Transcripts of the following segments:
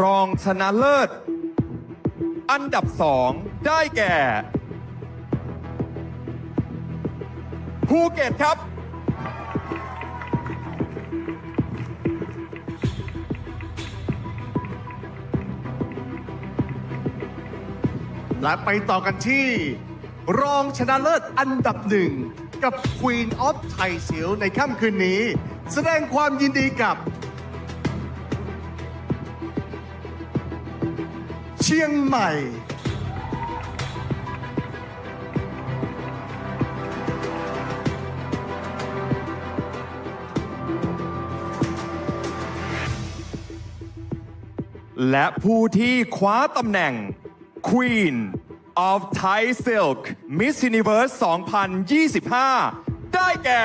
รองชนะเลิศ อันดับสองได้แก่ภูเก็ตครับ และไปต่อกันที่ รองชนะเลิศอันดับหนึ่ง กับ Queen of Thai s e a l ในค่ำคืนนี้ แสดงความยินดีกับ เชียงใหม่ และผู้ที่คว้าตำแหน่ง Queen of Thai Silk Miss Universe 2025 ได้แก่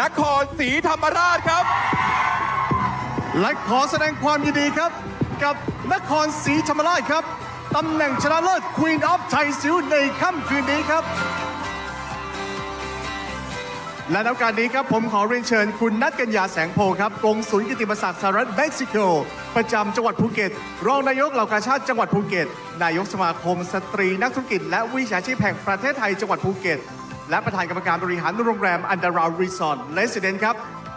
นครศรีธรรมราชครับ และขอแสดงความยินดีครับ กับนครศรีธรรมราชครับตำแหน่งชนะเลิศ Queen of Thai s e a l ในค่ำคืนนี้ครับ และในโอกาสนี้ครับผมขอเรียนเชิญคุณนัทกัญญาแสงโพครับกงสุลกิติมศักดิ์สหรัฐเม็กซิโก ประจำจังหวัดภูเก็ต รองนายกเหล่ากาชาติจังหวัดภูเก็ต นายกสมาคม สตรีนักธุรกิจ และวิชาชีพแห่งประเทศไทยจังหวัดภูเก็ต และประธานกรรมการบริหารโรงแรมอันดารารีสอร์ทเลสเดนครับ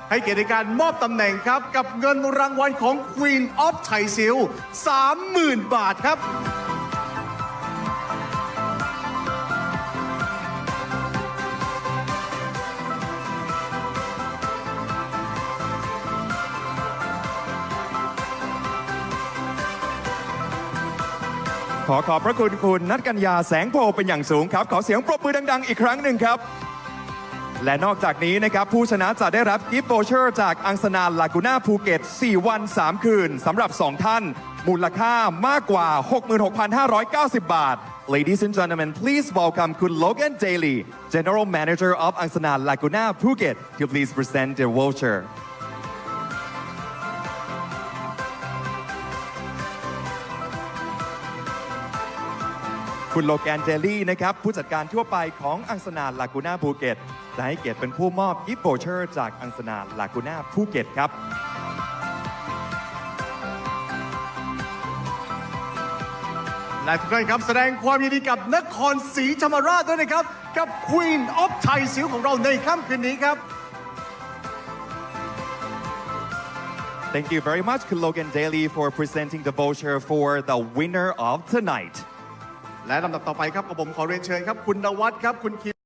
ให้เกียรติในการมอบตำแหน่งครับ กับเงินรางวัลของ Queen of Thai s e a l 30,000 บาทครับ ขอขอบพระคุณคุณนัทกัญญาแสงโพเป็นอย่างสูงครับ ขอเสียงปรบมือดัง ๆ อีกครั้งหนึ่งครับ และนอกจากนี้นะครับ ผู้ชนะจะได้รับกิฟต์โ o เชอร์จากอังสนาลากูน่าภูเก็ต 4 วัน 3 คืนสำหรับ 2 ท่าน มูลค่ามากกว่า 66,590 บาท Ladies and gentlemen, please welcome คุณ Logan Daly, General Manager of Angsana Laguna Phuket, to please present the voucher. คุณโลแกนเจลลี่นะครับผู้จัดการทั่วไปของอังสนาลากูน่าภูเก็ตจะให้เกียรติเป็นผู้มอบกิฟต์โ o เชอร์จากอังสนาลากูน่าภูเก็ตครับและทุกท่านครับแสดงความยินดีกับนครศรีธรรมราชด้วยนะครับ กับ Queen of Thai s e a l ของเราในค่ำคืนนี้ครับ Thank you very much คุณโลแกนเจลลี่ for presenting the voucher for the winner of tonight และลำดับต่อไปครับกับผมขอเรียนเชิญครับ คุณนวัดครับ คุณคิม